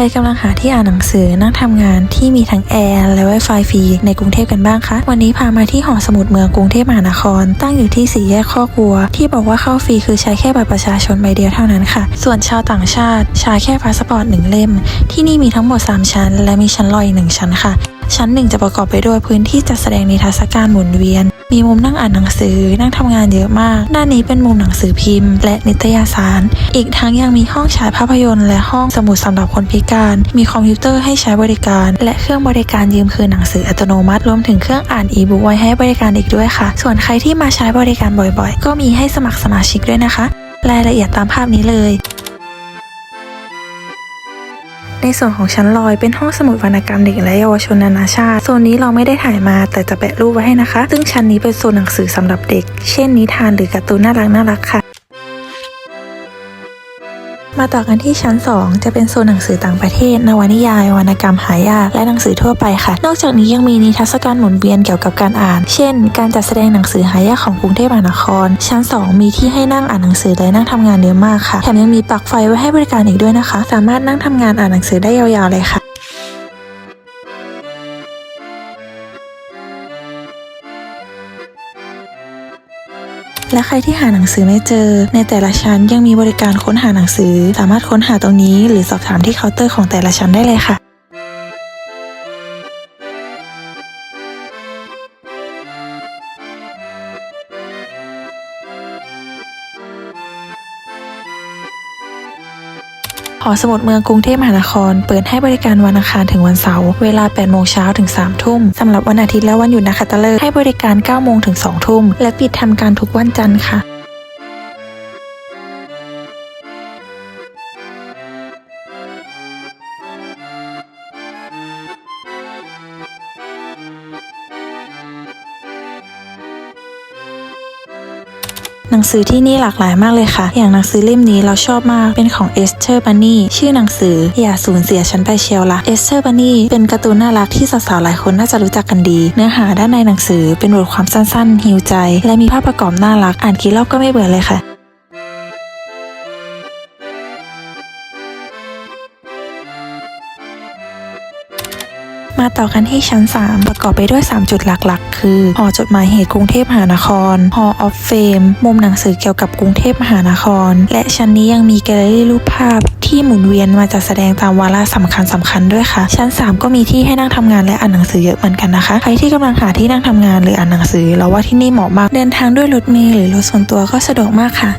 รกำลังหาที่อ่านหนังสือนั่งทำงานที่มีทั้งแอร์และ Wi-Fi ฟรีในกรุงเทพกันบ้างคะ วันนี้พามาที่หอสมุดเมืองกรุงเทพมหานคร ตั้งอยู่ที่สี่แยกข้อกวัว ที่บอกว่าเข้าฟรีคือใช้แค่บัตรประชาชนใบเดียวเท่านั้นค่ะ ส่วนชาวต่างชาติใช้แค่พาสปอร์ตหนึ่งเล่ม ที่นี่มีทั้งหมด 3 ชั้น และมีชั้นลอยหนึ่งชั้นค่ะ ชั้นหนึ่งจะประกอบไปด้วยพื้นที่จัดแสดงนิทรรศการหมุนเวียน มีมุมนั่งอ่านหนังสือนั่งทำงานเยอะมาก ด้านนี้เป็นมุมหนังสือพิมพ์ และนิตยสาร อีกทั้งยังมีห้องฉายภาพยนตร์ และห้องสมุดสำหรับคนพิการ มีคอมพิวเตอร์ให้ใช้บริการ และเครื่องบริการยืมคืนหนังสืออัตโนมัติรวมถึงเครื่องอ่านอีบุ๊กไว้ให้บริการอีกด้วยค่ะ ส่วนใครที่มาใช้บริการบ่อยๆ ก็มีให้สมัครสมาชิกด้วยนะคะ รายละเอียดตามภาพนี้เลย ในส่วนของชั้นลอยเป็นห้องสมุดวรรณกรรมเด็กและเยาวชนนานาชาติโซนนี้เราไม่ได้ถ่ายมาแต่จะแปะรูปไว้ให้นะคะ ซึ่งชั้นนี้เป็นโซนหนังสือสำหรับเด็ก เช่นนิทานหรือการ์ตูนน่ารักน่ารักค่ะ มาต่อกันที่ชั้น 2 จะเป็นโซนหนังสือต่างประเทศ นวนิยาย วรรณกรรมหายาก และหนังสือทั่วไปค่ะ นอกจากนี้ยังมีนิทรรศการหมุนเวียนเกี่ยวกับการอ่าน เช่น การจัดแสดงหนังสือหายากของกรุงเทพมหานคร ชั้น 2 มีที่ให้นั่งอ่านหนังสือและนั่งทำงานเยอะมากค่ะ แถมยังมีปลั๊กไฟไว้ให้บริการอีกด้วยนะคะ สามารถนั่งทำงานอ่านหนังสือได้ยาวๆเลยค่ะ และใครที่หาหนังสือไม่เจอ ในแต่ละชั้นยังมีบริการค้นหาหนังสือ สามารถค้นหาตรงนี้ หรือสอบถามที่เคาน์เตอร์ของแต่ละชั้นได้เลยค่ะ หอสมุดเมืองกรุงเทพมหานคร เปิดให้บริการวันอังคารถึงวันเสาร์เวลา 8 โมงเช้าถึง 3 ทุ่มสำหรับวันอาทิตย์และวันหยุดนักขัตฤกษ์ให้บริการ 9 โมงถึง 2 ทุ่ม และปิดทำการทุกวันจันทร์ค่ะ หนังสือที่นี่หลากหลายมากเลยค่ะ อย่างหนังสือเล่มนี้เราชอบมาก เป็นของเอสเตอร์บันนี่ชื่อหนังสือ อย่าสูญเสียฉันไปเชียวละเอสเตอร์บันนี่เป็นการ์ตูนน่ารักที่สาวๆหลายคนน่าจะรู้จักกันดี เนื้อหาด้านในหนังสือเป็นบทความสั้นๆฮิวใจ และมีภาพประกอบน่ารัก อ่านกี่รอบก็ไม่เบื่อเลยค่ะ มาต่อกันที่ชั้น 3 ประกอบไปด้วย 3 จุดหลักๆ คือหอจดหมายเหตุกรุงเทพมหานครหอออฟเฟมมุมหนังสือเกี่ยวกับกรุงเทพมหานคร และชั้นนี้ยังมีแกลเลอรี่รูปภาพที่หมุนเวียนมาจัดแสดงตามวาระสำคัญสคัญด้วยค่ะ ชั้น 3 ก็มีที่ให้นั่งทำงานและอ่านหนังสือเยอะเหมือนกันนะคะ ใครที่กำลังหาที่นั่งทำงานหรืออ่านหนังสือเราว่าที่นี่เหมาะมาก เดินทางด้วยรถเมล์หรือรถส่วนตัวก็สะดวกมากค่ะ